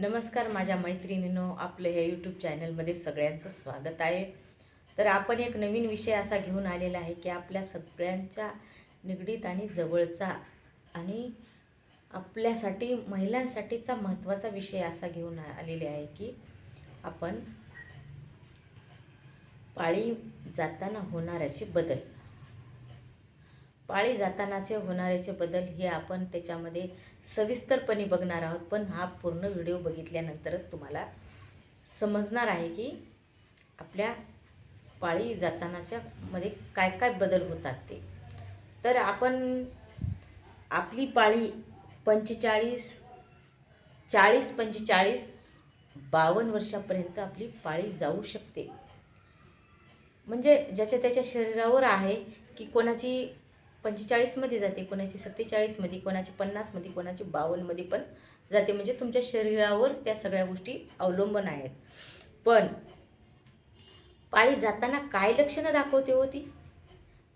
नमस्कार माझ्या मैत्रिणीनो आपलं ह्या यूट्यूब चॅनलमध्ये सगळ्यांचं स्वागत आहे. तर आपण एक नवीन विषय असा घेऊन आलेला आहे की आपल्या सगळ्यांच्या निगडीत आणि जवळचा आणि आपल्यासाठी महिलांसाठीचा महत्त्वाचा विषय असा घेऊन आलेले आहे की आपण पाळी जाताना होणाऱ्याचे बदल. पाळी जातानाचे होणाऱ्याचे बदल हे आपण त्याच्यामध्ये सविस्तरपणे बघणार आहोत. पण हा पूर्ण व्हिडिओ बघितल्यानंतरच तुम्हाला समजणार आहे की आपल्या पाळी जातानाच्या मध्ये काय काय बदल होतात ते. तर आपण आपली पाळी पंचेचाळीस चाळीस पंचेचाळीस बावन्न वर्षापर्यंत आपली पाळी जाऊ शकते. म्हणजे ज्याच्या त्याच्या शरीरावर आहे की कोणाची पंचेचाळीसमध्ये जाते कोणाची सत्तेचाळीसमध्ये कोणाची पन्नासमध्ये कोणाची बावन्नमध्ये पण जाते. म्हणजे तुमच्या शरीरावर त्या सगळ्या गोष्टी अवलंबून आहेत. पण पाळी जाताना काय लक्षणं दाखवते होती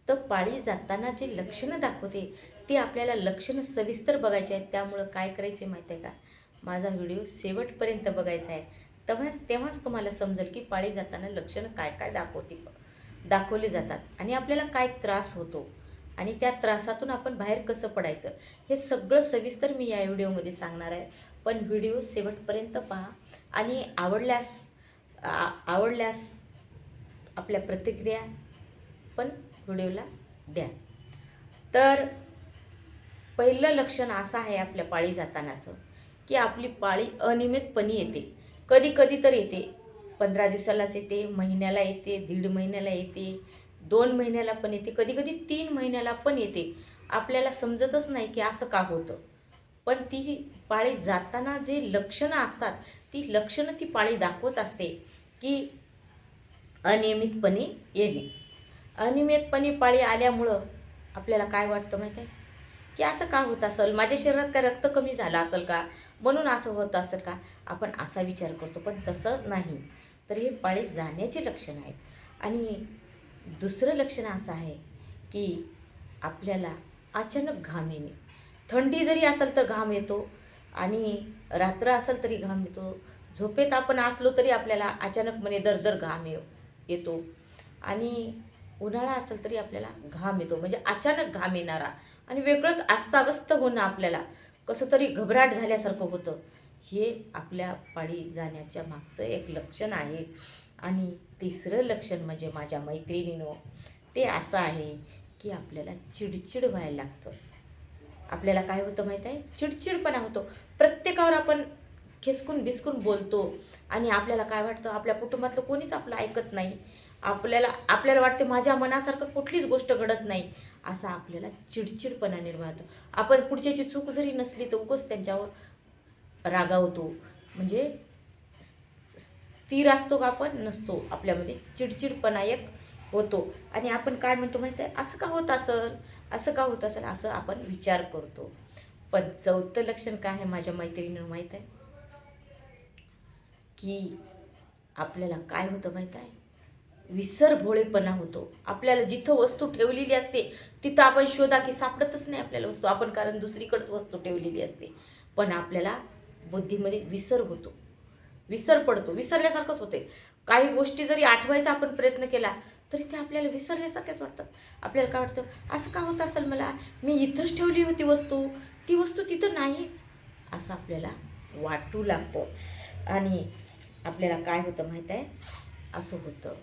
तर पाळी जाताना जे लक्षणं दाखवते ते आपल्याला लक्षणं सविस्तर बघायचे आहेत. त्यामुळं काय करायचे माहीत आहे का? माझा व्हिडिओ शेवटपर्यंत बघायचा आहे. तेव्हाच तेव्हाच तुम्हाला समजेल की पाळी जाताना लक्षणं काय काय दाखवते दाखवले जातात. आणि आपल्याला काय त्रास होतो? आणि त्या त्रासातून आपण बाहेर कसं पडायचं? हे सगळं सविस्तर मी या व्हिडिओमध्ये सांगणार आहे. पण व्हिडिओ शेवटपर्यंत पहा आणि आवडल्यास आ- आवडल्यास आपल्या प्रतिक्रिया पण व्हिडिओला द्या. तर पहिलं लक्षण असं आहे आपल्या पाळी जातानाचं की आपली पाळी अनियमितपणे येते. कधी कधी तर येते. पंधरा दिवसालाच येते महिन्याला येते दीड महिन्याला येते. दोन महिन्याला पण येते कधी कधी तीन महिन्याला पण येते. आपल्याला समजतच नाही की असं का होतं. पण ती पाळी जाताना जे लक्षणं असतात ती लक्षणं ती पाळी दाखवत असते की अनियमितपणे येणे. अनियमितपणे पाळी आल्यामुळं आपल्याला काय वाटतं माहीत आहे? की असं का होत असेल? माझ्या शरीरात काय रक्त कमी झालं असेल का? म्हणून असं होत असेल का? आपण असा विचार करतो पण तसं नाही. तर हे पाळी जाण्याचे लक्षण आहेत. आणि दुसरं लक्षण असं आहे की आपल्याला अचानक घाम येणे. थंडी जरी असेल तर घाम येतो आणि रात्र असेल तरी घाम येतो. झोपेत आपण असलो तरी आपल्याला अचानक म्हणे दरदर घाम ये येतो. आणि उन्हाळा असेल तरी आपल्याला घाम येतो. म्हणजे अचानक घाम येणारा आणि वेगळंच अस्ताव्यस्त होणं आपल्याला. कसं तरी घबराट झाल्यासारखं होतं. हे आपल्या पाळी जाण्याच्या मागचं एक लक्षण आहे. आणि तिसरं लक्षण म्हणजे माझ्या मैत्रिणीनं ते असं आहे की आपल्याला चिडचिड व्हायला लागतं. आपल्याला काय होतं माहीत आहे? चिडचिडपणा होतो. प्रत्येकावर आपण खेसकून बिसकून बोलतो आणि आपल्याला काय वाटतं? आपल्या कुटुंबातलं कोणीच आपलं ऐकत नाही. आपल्याला आपल्याला वाटते माझ्या मनासारखं कुठलीच गोष्ट घडत नाही. असा आपल्याला चिडचिडपणा निर्माण होतो. आपण पुढच्याची चूक जरी नसली तर उगच त्यांच्यावर रागावतो. म्हणजे स्थिर असतो का आपण? नसतो. आपल्यामध्ये चिडचिडपणा एक होतो. आणि आपण काय म्हणतो माहिती आहे असं का होत असेल? असं का होत असेल? असं आपण विचार करतो. पण चौथं लक्षण काय आहे माझ्या मैत्रिणीनं माहीत आहे की आपल्याला काय होतं माहीत आहे विसर भोळेपणा होतो. आपल्याला जिथं वस्तू ठेवलेली असते तिथं आपण शोधा की सापडतच नाही आपल्याला वस्तू. आपण कारण दुसरीकडेच वस्तू ठेवलेली असते. पण आपल्याला बुद्धीमध्ये विसर होतो. विसर पडतो विसरल्यासारखंच होते. काही गोष्टी जरी आठवायचा आपण प्रयत्न केला तरी ते आपल्याला विसरल्यासारख्याच वाटतात. आपल्याला काय वाटतं? असं का होतं असेल मला? मी इथंच ठेवली होती वस्तू. ती वस्तू तिथं नाहीच. असं आपल्याला वाटू लागतं. आणि आपल्याला काय होतं माहीत आहे? असं होतं.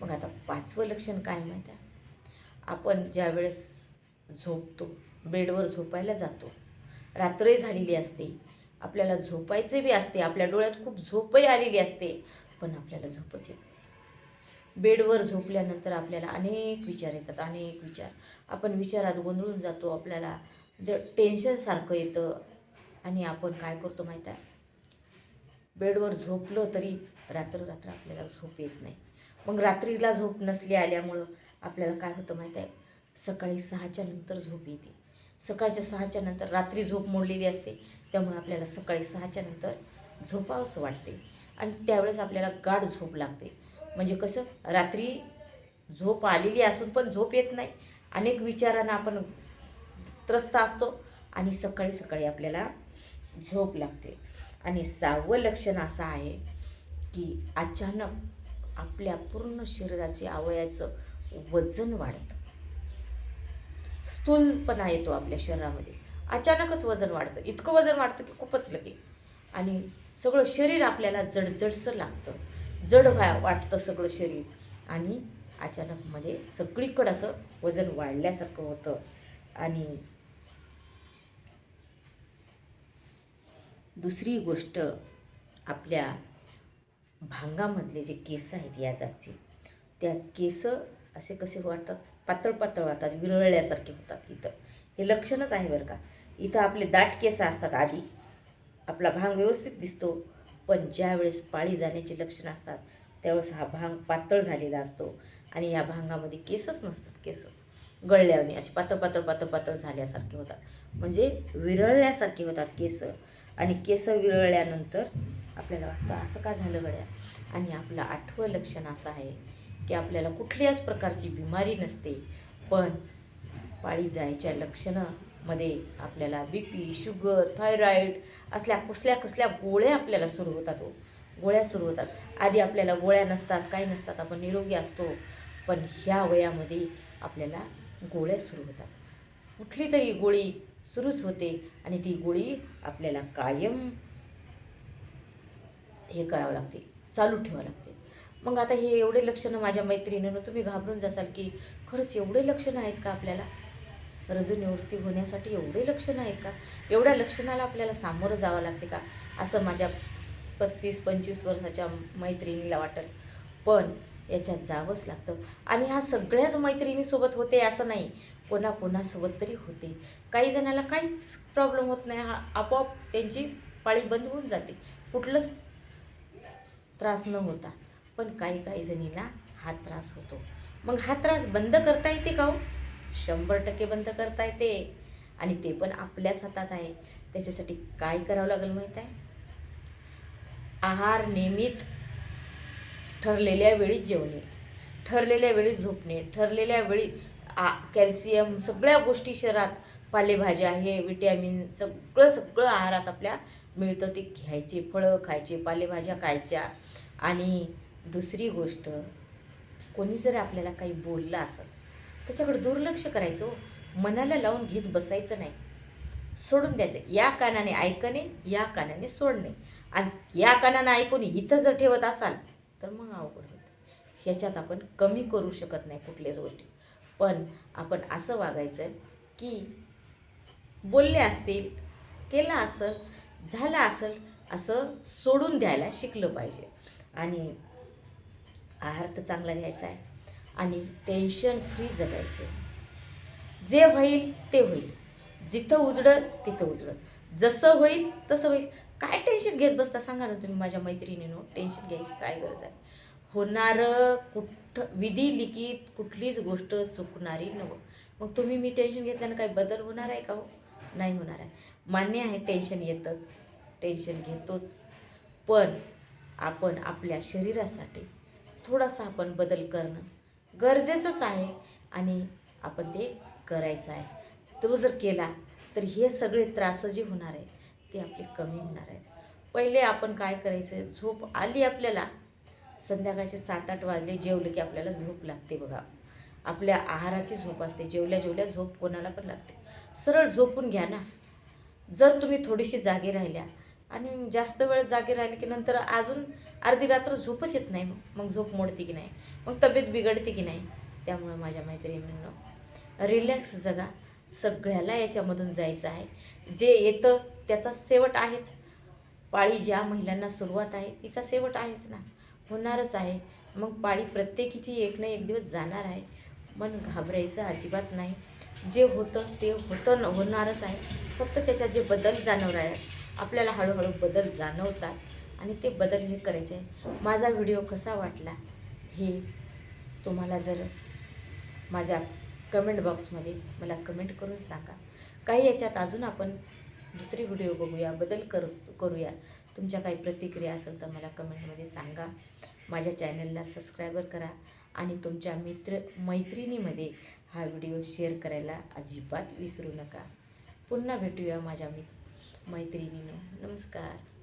मग आता पाचवं लक्षण काय माहीत आहे? आपण ज्या वेळेस झोपतो बेडवर झोपायला जातो. रात्रही झालेली असते. आपल्याला झोपायचे बी असते आपल्या डोळ्यात खूप झोपही आलेली असते पण आपल्याला झोपच येत बेडवर झोपल्यानंतर आपल्याला अनेक विचार येतात अनेक विचार. आपण विचारात गोंधळून जातो आपल्याला जर टेन्शनसारखं येतं आणि आपण काय करतो माहीत आहे? बेडवर झोपलो तरी रात्र रात्र आपल्याला झोप येत नाही. मग रात्रीला झोप नसली आल्यामुळं आपल्याला काय होतं माहीत आहे? सकाळी सहाच्या नंतर झोप येते. सकाळच्या सहाच्या नंतर रात्री झोप मोडलेली असते. त्यामुळे आपल्याला सकाळी सहाच्या नंतर झोपावंसं वाटते. आणि त्यावेळेस आपल्याला गाढ झोप लागते. म्हणजे कसं? रात्री झोप आलेली असून पण झोप येत नाही. अनेक विचारांना आपण त्रस्त असतो आणि सकाळी सकाळी आपल्याला झोप लागते. आणि सहावं लक्षण असं आहे की अचानक आपल्या पूर्ण शरीराचे अवयाचं वजन वाढतं. स्थूलपणा येतो आपल्या शरीरामध्ये. अचानकच वजन वाढतं. इतकं वजन वाढतं की खूपच लगे. आणि सगळं शरीर आपल्याला जडजडसं लागतं. जड व्हा वाटतं सगळं शरीर. आणि अचानकमध्ये सगळीकडं असं वजन वाढल्यासारखं होतं. आणि दुसरी गोष्ट आपल्या भांगामधले जे केस आहेत या जागचे त्या केस असे कसे वाटतात? पातळ पातळ वाटतात विरळल्यासारखे होतात इथं. हे लक्षणच आहे बरं का. इथं आपले दाट केस असतात आधी. आपला भांग व्यवस्थित दिसतो पण ज्यावेळेस पाळी जाण्याची लक्षणं असतात त्यावेळेस हा भांग पातळ झालेला असतो. आणि या भांगामध्ये केसच नसतात केसच. गळल्याने असे पातळ पातळ पातळ पातळ झाल्यासारखे होतात. म्हणजे विरळल्यासारखे होतात केस. आणि केस विरळल्यानंतर आपल्याला वाटतं असं का झालं गड्या? आणि आपलं आठवं लक्षण असं आहे की आपल्याला कुठल्याच प्रकारची बिमारी नसते. पण पाळी जायच्या लक्षणामध्ये आपल्याला बी पी शुगर थायरॉईड असल्या कसल्या कसल्या गोळ्या आपल्याला सुरू होतात हो. गोळ्या सुरू होतात आधी आपल्याला गोळ्या नसतात काही नसतात आपण निरोगी असतो. पण ह्या वयामध्ये आपल्याला गोळ्या सुरू होतात कुठली तरी गोळी सुरूच होते आणि ती गोळी आपल्याला कायम हे करावं लागते चालू ठेवावं लागते. मग आता हे एवढे लक्षणं माझ्या मैत्रिणीनं तुम्ही घाबरून जासाल की खरंच एवढे लक्षणं आहेत का आपल्याला? रजनिवृत्ती होण्यासाठी एवढे लक्षणं आहेत का? एवढ्या लक्षणाला आपल्याला सामोरं जावं लागते का? असं माझ्या पस्तीस पंचवीस वर्षाच्या मैत्रिणीला वाटेल. पण याच्यात जावंच लागतं. आणि हा सगळ्याच मैत्रिणीसोबत होते असं नाही. कोणा कोणासोबत तरी होते. काही जणाला काहीच प्रॉब्लेम होत नाही. हा आपोआप त्यांची पाळी बंद होऊन जाते. कुठलंच त्रास न होता. पण काही काही जणींना हा त्रास होतो. मग हा त्रास बंद करता येते का हो? शंभर टक्के बंद करता येते. आणि ते पण आपल्याच हातात आहे. त्याच्यासाठी काय करावं लागेल माहीत आहे? आहार नियमित ठरलेल्या वेळी जेवणे ठरलेल्या वेळी झोपणे ठरलेल्या वेळी आ कॅल्शियम सगळ्या गोष्टी शरीरात पालेभाज्या हे विटॅमिन सगळं सगळं आहारात आपल्या मिळतं. ते घ्यायचे फळं खायचे पालेभाज्या खायच्या. आणि दुसरी गोष्ट कोणी जर आपल्याला काही बोललं असेल त्याच्याकडे दुर्लक्ष करायचं हो. मनाला लावून घेत बसायचं नाही. सोडून द्यायचं. या कानाने ऐकणे या कानाने सोडणे. आणि या कानाने ऐकून इथं जर ठेवत असाल तर मग अवघड होतं. ह्याच्यात आपण कमी करू शकत नाही कुठल्याच गोष्टी. पण आपण असं वागायचं की बोलले असतील केलं असेल झालं असेल असं सोडून द्यायला शिकलं पाहिजे. आणि आहार तर चांगला घ्यायचा आहे. आणि टेन्शन फ्री जगायचं जे होईल ते होईल. जिथं उजडं तिथं उजडं. जसं होईल तसं होईल. काय टेन्शन घेत बसता सांगा ना तुम्ही माझ्या मैत्रिणीनं. टेन्शन घ्यायची काय गरज आहे? होणारं कुठं विधी लिखित कुठलीच गोष्ट चुकणारी नवं मग तुम्ही मी टेन्शन घेतल्यानं काही बदल होणार आहे का हो? नाही होणार आहे. मान्य आहे टेन्शन येतच. टेन्शन घेतोच. पण आपण आपल्या शरीरासाठी थोडासा आपण बदल करणं गरजेचंच आहे आणि आपण ते करायचं आहे. तो जर केला तर हे सगळे त्रास जे होणार आहेत. ते आपले कमी होणार आहेत. पहिले आपण काय करायचं? झोप आली आपल्याला. संध्याकाळचे सात आठ वाजले जेवलं की आपल्याला झोप लागते बघा. आपल्या आहाराची झोप असते. जेवल्या जेवल्या झोप कोणाला पण लागते. सरळ झोपून घ्या ना. जर तुम्ही थोडीशी जागी राहिल्या आणि जास्त वेळ जागे राहिले की नंतर अजून अर्धी रात्र झोपच येत नाही. मग मग झोप मोडते की नाही? मग तब्येत बिघडते की नाही? त्यामुळं माझ्या मैत्रिणींनो रिलॅक्स जगा. सगळ्याला याच्यामधून जायचं आहे. जे येतं त्याचा शेवट आहेच. पाळी ज्या महिलांना सुरुवात आहे तिचा शेवट आहेच ना. होणारच आहे. मग पाळी प्रत्येकीची एक ना एक दिवस जाणार आहे. मन घाबरायचं अजिबात नाही. जे होतं ते होतं न होणारच आहे. फक्त त्याच्यात जे बदल जाणवणार आहे. आपल्याला हळूहळू बदल जाणवतात आणि ते बदल हे करायचे. माझा व्हिडिओ कसा वाटला हे तुम्हाला जर माझ्या कमेंट बॉक्समध्ये मला कमेंट करून सांगा. काही याच्यात अजून आपण दुसरी व्हिडिओ बघूया बदल करू करूया. तुमच्या काही प्रतिक्रिया असेल तर मला कमेंटमध्ये सांगा. माझ्या चॅनलला सबस्क्रायबर करा आणि तुमच्या मित्र मैत्रिणीमध्ये हा व्हिडिओ शेअर करायला अजिबात विसरू नका. पुन्हा भेटूया माझ्या मित्र मैत्रिणींनो नमस्कार